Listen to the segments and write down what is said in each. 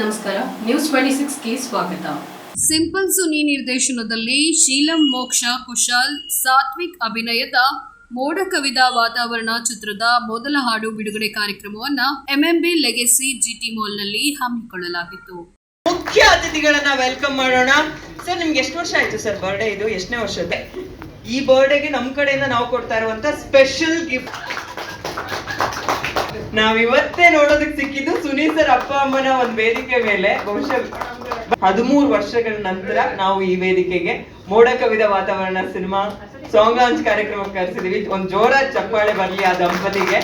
ನಮಸ್ಕಾರ news twenty ಸಿಕ್ಸ್ಗೆ ಸ್ವಾಗತ. Simple Suni ನಿರ್ದೇಶನದಲ್ಲಿ ಶೀಲಂ ಮೋಕ್ಷ ಕುಶಾಲ್ ಸಾತ್ವಿಕ್ ಅಭಿನಯದ ಮೋಡ ಕವಿದ ವಾತಾವರಣ ಚಿತ್ರದ ಮೊದಲ ಹಾಡು ಬಿಡುಗಡೆ ಕಾರ್ಯಕ್ರಮವನ್ನ ಎಂಎಂಬಿ ಲೆಗೆಸಿ ಜಿಟಿ ಮಾಲ್ನಲ್ಲಿ ಹಮ್ಮಿಕೊಳ್ಳಲಾಗಿತ್ತು. ಮುಖ್ಯ ಅತಿಥಿಗಳನ್ನ ವೆಲ್ಕಮ್ ಮಾಡೋಣ. ಸರ್ ನಿಮ್ಗೆ ಎಷ್ಟು ವರ್ಷ ಆಯ್ತು ಸರ್ ಬರ್ಡೇ ಇದು? ಎಷ್ಟನೇ ವರ್ಷದ ಈ ಬರ್ಡೇಗೆ ನಮ್ ಕಡೆಯಿಂದ ನಾವು ಕೊಡ್ತಾ ಇರುವಂತ ಸ್ಪೆಷಲ್ ಗಿಫ್ಟ್ ನಾವ್ ಇವತ್ತೇ ನೋಡೋದಕ್ ಸಿಕ್ಕಿದ್ದು ಸುನೀಲ್ ಸರ್ ಅಪ್ಪ ಅಮ್ಮನ ಒಂದ್ ವೇದಿಕೆ ಮೇಲೆ. ಬಹುಶಃ ಹದಿಮೂರು ವರ್ಷಗಳ ನಂತರ ನಾವು ಈ ವೇದಿಕೆಗೆ ಮೋಡ ಕವಿದ ವಾತಾವರಣ ಸಿನಿಮಾ ಸಾಂಗ್ ಲಾಂಚ್ ಕಾರ್ಯಕ್ರಮಕ್ಕೆ ಕರೆಸಿದೀವಿ. ಒಂದ್ ಜೋರ ಚಪ್ಪಾಳೆ ಬರ್ಲಿ ಆ ದಂಪತಿಗೆ.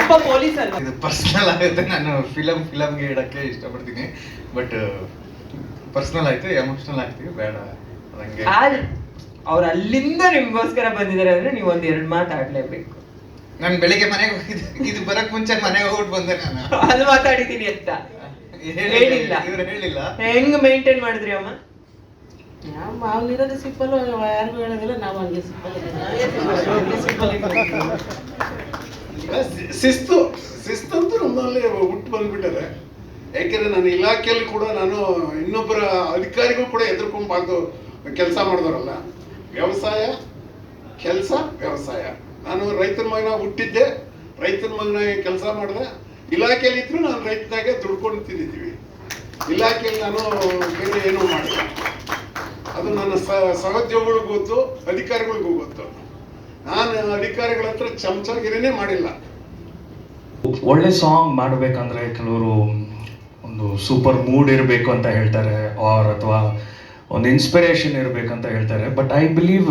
ಅಪ್ಪ ಪೊಲೀಸ್ ಅಲ್ಲ ಇದು ಪರ್ಸನಲ್ ಆಗುತ್ತೆ. ನಾನು ಫಿಲಮ್ ಫಿಲಮ್ಗೆ ಇಡಕ್ಕೆ ಇಷ್ಟಪಡ್ತೀನಿ. ಬಟ್ ಪರ್ಸನಲ್ ಆಯ್ತು ಎಮೋಷನಲ್ ಆಗ್ತೀವಿ. ಬೇಡ. ನಂಗೆ ಅವ್ರು ಅಲ್ಲಿಂದ ನಿಮ್ಗೋಸ್ಕರ ಬಂದಿದ್ದಾರೆ ಅಂದ್ರೆ ನೀವು ಒಂದ್ ಎರಡ್ ಮಾತಾಡ್ಲೇಬೇಕು ನಾನು ಬೆಳಿಗ್ಗೆ ಮನೆಗೆ ಹೋಗಿದ್ದೆ ಇದು ಬರಕ್ ಮುಂಚೆ ಮನೆಗೆ ಹೋಗ್ಬಿಟ್ಟು ಬಂದೆ ನಾನು. ಅದು ಮಾತಾಡಿದೀನಿ ಅಂತ. ಹೇಳಿಲ್ಲ ಇವ್ರು ಹೇಳಿಲ್ಲ. ಹೆಂಗ್ ಮೇಂಟೈನ್ ಮಾಡಿದ್ರಿ ಅಮ್ಮ? ನಾವು ಮಾಮೂಲಿರೋದು ಸಿಂಪಲ್ ಯಾರಿಗೂ ಹೇಳೋದಿಲ್ಲ ನಾವು ಹಂಗೆ ಸಿಂಪಲ್ ಶಿ- ಶಿಸ್ತು ಶಿಸ್ತಂತೂ ನಮ್ಮಲ್ಲಿ ಹುಟ್ಟು ಬಂದ್ಬಿಟ್ಟದೆ. ಯಾಕೆಂದ್ರೆ ನನ್ನ ಇಲಾಖೆಯಲ್ಲಿ ಕೂಡ ನಾನು ಇನ್ನೊಬ್ಬರ ಅಧಿಕಾರಿಗೂ ಕೂಡ ಎದುರ್ಕೊಂಬಾರ್ದು ಕೆಲಸ ಮಾಡಿದವರಲ್ಲ. ವ್ಯವಸಾಯ ಕೆಲಸ ವ್ಯವಸಾಯ. ನಾನು ರೈತನ ಮಗನ ಹುಟ್ಟಿದ್ದೆ, ರೈತನ ಮಗನ ಕೆಲಸ ಮಾಡಿದೆ. ಇಲಾಖೆಯಲ್ಲಿ ಇದ್ರು ನಾನು ರೈತನಾಗೆ ದುಡ್ಕೊಂಡು ತಿಂದಿದ್ದೀವಿ. ಇಲಾಖೆಯಲ್ಲಿ ನಾನು ಬೇರೆ ಏನೂ ಮಾಡಿಲ್ಲ. ಅದು ನನ್ನ ಸಹೋದ್ಯೋಗಿಗಳಿಗೂ ಗೊತ್ತು, ಅಧಿಕಾರಿಗಳಿಗೂ ಗೊತ್ತು. ನಾನು ಅಧಿಕಾರಿಗಳ ಹತ್ರ ಚಮಚಾಗಿರಿನೇ ಮಾಡಿಲ್ಲ. ಒಳ್ಳೆ ಸಾಂಗ್ ಮಾಡಬೇಕಂದ್ರೆ ಕೆಲವರು ಒಂದು ಸೂಪರ್ ಮೂಡ್ ಇರಬೇಕು ಅಂತ ಹೇಳ್ತಾರೆ ಆರ್ ಅಥವಾ ಒಂದು ಇನ್ಸ್ಪಿರೇಷನ್ ಇರಬೇಕಂತ ಹೇಳ್ತಾರೆ. But I believe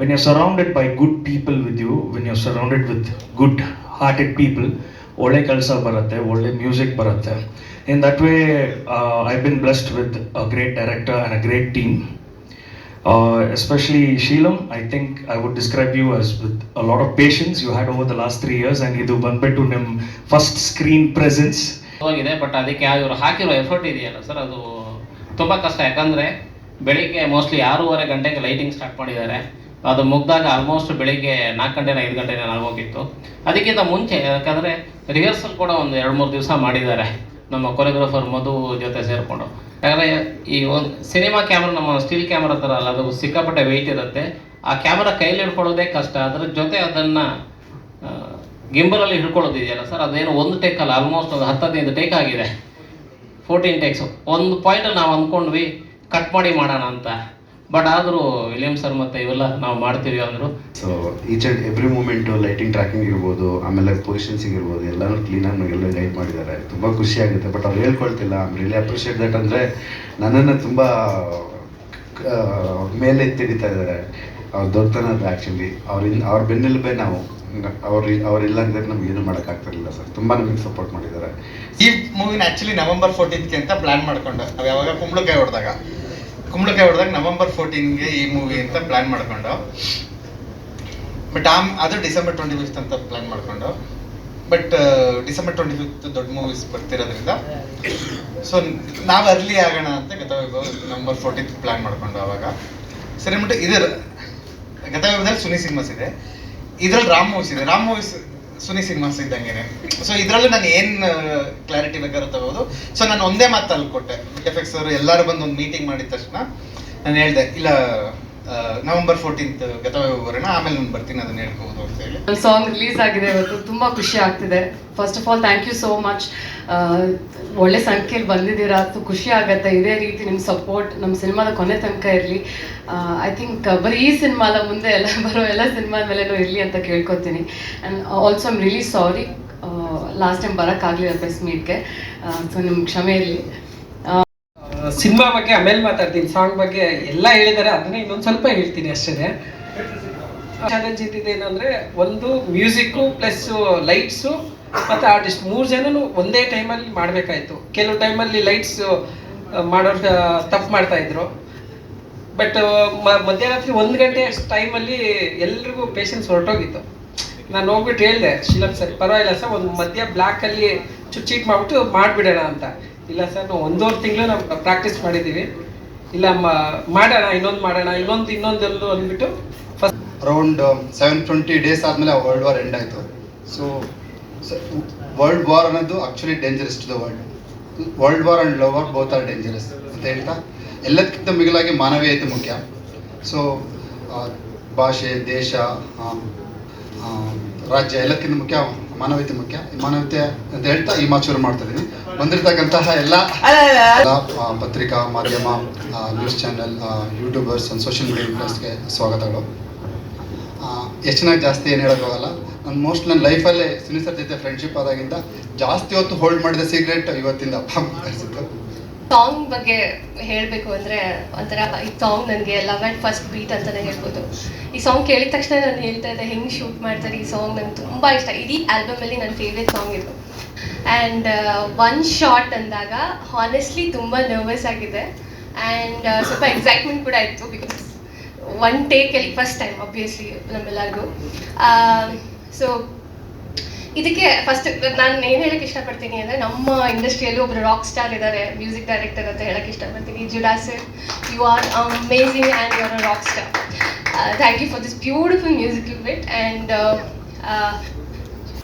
when you surrounded by good people with you when you surrounded with good hearted people ಒಳ್ಳೆ ಕೆಲಸ ಬರುತ್ತೆ, ಒಳ್ಳೆ ಮ್ಯೂಸಿಕ್ ಬರುತ್ತೆ. In that way I been blessed with a great director and a great team especially Sheelam I think I would describe you as with a lot of patience you had over the last three years and ಇದು ಬಂದ್ಬಿಟ್ಟು ನಿಮ್ಮ first screen presence ಹೋಗಿದೆ but ಅದಕ್ಕೆ ಇವರು ಹಾಕಿರೋ effort ಇದೆಯಲ್ಲ sir ಅದು ತುಂಬ ಕಷ್ಟ. ಯಾಕಂದರೆ ಬೆಳಿಗ್ಗೆ ಮೋಸ್ಟ್ಲಿ ಆರೂವರೆ ಗಂಟೆಗೆ ಲೈಟಿಂಗ್ ಸ್ಟಾರ್ಟ್ ಮಾಡಿದ್ದಾರೆ. ಅದು ಮುಗ್ದಾಗ ಆಲ್ಮೋಸ್ಟ್ ಬೆಳಿಗ್ಗೆ ನಾಲ್ಕು ಗಂಟೆನ ಐದು ಗಂಟೆನ ಆಗೋಗಿತ್ತು ಅದಕ್ಕಿಂತ ಮುಂಚೆ, ಯಾಕಂದರೆ ರಿಹರ್ಸಲ್ ಕೂಡ ಒಂದು ಎರಡು ಮೂರು ದಿವಸ ಮಾಡಿದ್ದಾರೆ ನಮ್ಮ ಕೊರಿಯೋಗ್ರಾಫರ್ ಮಧು ಜೊತೆ ಸೇರಿಕೊಂಡು. ಯಾಕಂದರೆ ಈ ಒಂದು ಸಿನಿಮಾ ಕ್ಯಾಮ್ರಾ ನಮ್ಮ ಸ್ಟೀಲ್ ಕ್ಯಾಮ್ರಾ ಥರ ಅಲ್ಲ, ಅದು ಸಿಕ್ಕಾಪಟ್ಟೆ ವೆಯ್ಟ್ ಇರುತ್ತೆ. ಆ ಕ್ಯಾಮ್ರಾ ಕೈಲಿ ಹಿಡ್ಕೊಳ್ಳೋದೇ ಕಷ್ಟ. ಅದರ ಜೊತೆ ಅದನ್ನು ಗಿಂಬಲಲ್ಲಿ ಹಿಡ್ಕೊಳ್ಳೋದಿದೆಯಲ್ಲ ಸರ್ ಅದೇನು ಒಂದು ಟೇಕ್ ಅಲ್ಲ ಆಲ್ಮೋಸ್ಟ್ ಒಂದು ಹತ್ತು ಹದಿನೈದು ಟೇಕ್ ಆಗಿದೆ. ಫೋರ್ಟೀನ್ ಟೇಕ್ಸು ಒಂದು ಪಾಯಿಂಟ್ ನಾವು ಅಂದ್ಕೊಂಡ್ವಿ ಕಟ್ ಮಾಡಿ ಮಾಡೋಣ ಅಂತ. ಬಟ್ ಆದರೂ ವಿಲಿಯಮ್ ಸರ್ ಮತ್ತು ಇವೆಲ್ಲ ನಾವು ಮಾಡ್ತೀವಿ ಅಂದರು. So each and every moment lighting tracking ಇರ್ಬೋದು ಆಮೇಲೆ ಪೊಸಿಷನ್ಸಿಗೆ ಇರ್ಬೋದು ಎಲ್ಲನೂ ಕ್ಲೀನಾಗಿ ಎಲ್ಲ ಗೈಡ್ ಮಾಡಿದ್ದಾರೆ. ತುಂಬ ಖುಷಿ ಆಗುತ್ತೆ. ಬಟ್ ಅವ್ರು ಹೇಳ್ಕೊಳ್ತಿಲ್ಲ. ಐ ರಿಯಲಿ ಅಪ್ರಿಷಿಯೇಟ್ ದಟ್ ಅಂದರೆ ನನ್ನನ್ನು ತುಂಬ ಮೇಲೆ ಎತ್ತಿಡಿತಾ ಇದ್ದಾರೆ. ಅವ್ರ ದೊಡ್ಡತನ ಅದು ಆ್ಯಕ್ಚುಲಿ ಅವ್ರಿಂದ ಅವ್ರ ಬೆನ್ನೆಲುಬೆ ನಾವು. ಅವ್ರ ಅವರಿಲ್ಲ ಅಂದರೆ ನಮ್ಗೆ ಏನು ಮಾಡೋಕ್ಕಾಗ್ತಿರಲಿಲ್ಲ ಸರ್ ತುಂಬ ನಮಗೆ ಸಪೋರ್ಟ್ ಮಾಡಿದ್ದಾರೆ. ಈ ಮೂವಿನ ಆ್ಯಕ್ಚುಲಿ ನವೆಂಬರ್ ಫೋರ್ಟೀನ್ಗೆ ಅಂತ ಪ್ಲ್ಯಾನ್ ಮಾಡ್ಕೊಂಡು. ನಾವು ಯಾವಾಗ ಕುಂಬಳಕಾಯಿ ಹೊಡೆದಾಗ. ಕುಂಬಳಕಾಯಿ ಹೊಡೆದಾಗ ನವೆಂಬರ್ ಫೋರ್ಟೀನ್ಗೆ ಈ ಮೂವಿ ಅಂತ ಪ್ಲಾನ್ ಮಾಡ್ಕೊಂಡು. ಬಟ್ ಆಮ್, ಅದು ಡಿಸೆಂಬರ್ ಟ್ವೆಂಟಿ ಫಿಫ್ತ್ ಅಂತ ಪ್ಲಾನ್ ಮಾಡ್ಕೊಂಡು. ಬಟ್ ಡಿಸೆಂಬರ್ ಟ್ವೆಂಟಿ ಫಿಫ್ತ್ ದೊಡ್ಡ ಮೂವೀಸ್ ಬರ್ತಿರೋದ್ರಿಂದ. ಸೊ ನಾವು ಅರ್ಲಿ ಆಗೋಣ ಅಂತ ಗತವೈಭವ್ ನವೆಂಬರ್ ಫೋರ್ಟೀನ್ತ್ ಪ್ಲಾನ್ ಮಾಡ್ಕೊಂಡು ಅವಾಗ ಸರಿ, ಅಂದ್ಬಿಟ್ಟು ಇದರ ಗತವೈಭವದಲ್ಲಿ ಸುನಿ ಸಿನಿಮಾಸ್ ಇದೆ. ಇದ್ರಲ್ಲಿ ರಾಮ್ ಮೂವೀಸ್ ಇದೆ. ರಾಮ್ ಮೂವೀಸ್ ಸುನಿ ಸಿನಿಮಾಸ್ ಇದ್ದಂಗೆನೆ. ಸೊ ಇದರಲ್ಲೂ ನಾನು ಏನ್ ಕ್ಲಾರಿಟಿ ಬೇಕಾದ್ರೂ ತಗೋದು ಸೊ ನಾನು ಒಂದೇ ಮಾತಲ್ಲಿ ಕೊಟ್ಟೆ. ಎಫೆಕ್ಟ್ಸ್ ಅವರು ಎಲ್ಲರೂ ಬಂದು ಒಂದು ಮೀಟಿಂಗ್ ಮಾಡಿದ ತಕ್ಷಣ ನಾನು ಹೇಳ್ದೆ, ಇಲ್ಲ ನವೆಂಬರ್ ಫೋರ್ಟೀನ್ತ್ ಗತವೈಭವರಣ ಆಮೇಲೆ ನಾನು ಬರ್ತೀನಿ ಅದನ್ನ ಹೇಳ್ಕೋಬೋದು ಅಂತ ಹೇಳಿ. ಸಾಂಗ್ ರಿಲೀಸ್ ಆಗಿದೆ ಇವತ್ತು, ತುಂಬ ಖುಷಿ ಆಗ್ತಿದೆ. First of all thank you so much ಒಳ್ಳೆ ಸಂಖ್ಯೆಯಲ್ಲಿ ಬಂದಿದ್ದೀರಾ ಖುಷಿ ಆಗತ್ತೆ. ಇದೇ ರೀತಿ ನಿಮ್ಮ ಸಪೋರ್ಟ್ ನಮ್ಮ ಸಿನಿಮಾದ ಕೊನೆ ತನಕ ಇರಲಿ. ಐ ಥಿಂಕ್ ಬರೀ ಈ ಸಿನಿಮಾದ ಮುಂದೆ ಎಲ್ಲ, ಬರೋ ಎಲ್ಲ ಸಿನಿಮಾದ ಮೇಲೆನೂ ಇರಲಿ ಅಂತ ಕೇಳ್ಕೊತೀನಿ. And also I'm really sorry last time ಬರೋಕ್ಕಾಗಲಿಲ್ಲ press ಮೀಟ್ಗೆ ಸೊ ನಿಮ್ಗೆ ಕ್ಷಮೆ ಇರಲಿ. ಸಿನಿಮಾ ಬಗ್ಗೆ, ಆಮೇಲೆ ಮಾತಾಡ್ತೀನಿ, ಸಾಂಗ್ ಬಗ್ಗೆ ಎಲ್ಲ ಹೇಳಿದ್ದಾರೆ ಅದನ್ನ ಇನ್ನೊಂದು ಸ್ವಲ್ಪ ಹೇಳ್ತೀನಿ ಅಷ್ಟೇ ಚಾಲೆಂಜ್ ಇದ್ದಿದ್ದು ಏನಂದ್ರೆ, ಒಂದು ಮ್ಯೂಸಿಕ್ಕು ಪ್ಲಸ್ ಲೈಟ್ಸು ಮತ್ತೆ ಆರ್ಟಿಸ್ಟ್ ಮೂರು ಜನನು ಒಂದೇ ಟೈಮಲ್ಲಿ ಮಾಡಬೇಕಾಯ್ತು. ಕೆಲವು ಟೈಮಲ್ಲಿ ಲೈಟ್ಸ್ ಮಾಡೋರು ತಪ್ಪು ಮಾಡ್ತಾ ಇದ್ರು. ಬಟ್ ಮಧ್ಯರಾತ್ರಿ ಒಂದು ಗಂಟೆ ಟೈಮಲ್ಲಿ ಎಲ್ರಿಗೂ ಪೇಷನ್ಸ್ ಹೊರಟೋಗಿತ್ತು. ನಾನು ಹೋಗ್ಬಿಟ್ಟು ಹೇಳಿದೆ ಶಿಲಂ ಸರ್, ಪರವಾಗಿಲ್ಲ ಸರ್, ಒಂದು ಮಧ್ಯ ಬ್ಲ್ಯಾಕಲ್ಲಿ ಚುಚ್ಚಿಟ್ ಮಾಡ್ಬಿಟ್ಟು ಮಾಡಿಬಿಡೋಣ ಅಂತ. ಇಲ್ಲ ಸರ್, ನಾವು ಒಂದೂವರೆ ತಿಂಗಳು ನಾವು ಪ್ರಾಕ್ಟೀಸ್ ಮಾಡಿದ್ದೀವಿ. ಇಲ್ಲ ಮಾಡೋಣ, ಇನ್ನೊಂದು ಮಾಡೋಣ, ಇನ್ನೊಂದು ಇನ್ನೊಂದೆಲ್ಲೂ ಅಂದ್ಬಿಟ್ಟು first around seven twenty days ಆದಮೇಲೆ ವರ್ಲ್ಡ್ ವಾರ್ ಎಂಡ್ ಆಯಿತು. ಸೊ ವರ್ಲ್ಡ್ ವಾರ್ ಅನ್ನೋದು actually dangerous to the world world war and love war both are dangerous ಅಂತ ಹೇಳ್ತಾ, ಎಲ್ಲದಕ್ಕಿಂತ ಮಿಗಿಲಾಗಿ ಮಾನವೀಯತೆ ಮುಖ್ಯ. ಸೊ ಭಾಷೆ, ದೇಶ ರಾಜ್ಯ ಎಲ್ಲಕ್ಕಿಂತ ಮುಖ್ಯ ಮಾನವೀಯತೆ ಮುಖ್ಯ. ಮಾನವೀಯತೆ ಅಂತ ಹೇಳ್ತಾ ಈ ಮಾತು ಮಾಡ್ತಾ ಇದ್ದೀನಿ. ಬಂದಿರತಕ್ಕಂತಹ ಎಲ್ಲ ಪತ್ರಿಕಾ ಮಾಧ್ಯಮ news channel YouTubers and social media ಇನ್ಫ್ಲುಯೆನ್ಸ್ಗೆ ಸ್ವಾಗತಗಳು. ಹೆಚ್ಚಿನಾಗಿ ಜಾಸ್ತಿ ಏನು ಹೇಳೋಕ್ಕಾಗಲ್ಲ. ನಾನು ಮೋಸ್ಟ್ ನನ್ನ ಲೈಫಲ್ಲೇ ಸುನೀಲ್ ಸರ್ ಜೊತೆ ಫ್ರೆಂಡ್ಶಿಪ್ ಆದಾಗಿಂದ ಜಾಸ್ತಿ ಹೊತ್ತು ಹೋಲ್ಡ್ ಮಾಡಿದ ಸೀಕ್ರೆಟ್ ಇವತ್ತಿಂದ ಅನಿಸುತ್ತೆ ಸಾಂಗ್ ಬಗ್ಗೆ ಹೇಳಬೇಕು ಅಂದರೆ ಒಂಥರ ಈ ಸಾಂಗ್ ನನಗೆ ಲವ್ ಆ್ಯಂಡ್ ಫಸ್ಟ್ ಬೀಟ್ ಅಂತಲೇ ಹೇಳ್ಬೋದು. ಈ ಸಾಂಗ್ ಕೇಳಿದ ತಕ್ಷಣ ನಾನು ಹೇಳ್ತಾ ಇದ್ದೆ ಹೆಂಗೆ ಶೂಟ್ ಮಾಡ್ತಾರೆ ಈ ಸಾಂಗ್ ನಂಗೆ ತುಂಬ ಇಷ್ಟ. ಇಡೀ ಆಲ್ಬಮಲ್ಲಿ ನನ್ನ ಫೇವ್ರೆಟ್ ಸಾಂಗ್ ಇದು. ಆ್ಯಂಡ್ ಒನ್ ಶಾಟ್ ಅಂದಾಗ ಹಾನೆಸ್ಟ್ಲಿ ತುಂಬ ನರ್ವಸ್ ಆಗಿದೆ. ಆ್ಯಂಡ್ ಸ್ವಲ್ಪ ಎಕ್ಸೈಟ್ಮೆಂಟ್ ಕೂಡ ಇತ್ತು ಬಿಕಾಸ್ ಒನ್ ಟೇಕಲ್ಲಿ ಫಸ್ಟ್ ಟೈಮ್ ಅಬ್ವಿಯಸ್ಲಿ ನಮ್ಮೆಲ್ಲರಿಗೂ. ಸೊ ಇದಕ್ಕೆ ಫಸ್ಟ್ ನಾನು ಏನು ಹೇಳಕ್ಕೆ ಇಷ್ಟಪಡ್ತೀನಿ ಅಂದರೆ ನಮ್ಮ ಇಂಡಸ್ಟ್ರಿಯಲ್ಲಿ ಒಬ್ಬರು ರಾಕ್ ಸ್ಟಾರ್ ಇದ್ದಾರೆ ಮ್ಯೂಸಿಕ್ ಡೈರೆಕ್ಟರ್ ಅಂತ ಹೇಳಕ್ಕೆ ಇಷ್ಟಪಡ್ತೀನಿ. Judah sir you are amazing and you are a rock star thank you for this beautiful music you bit and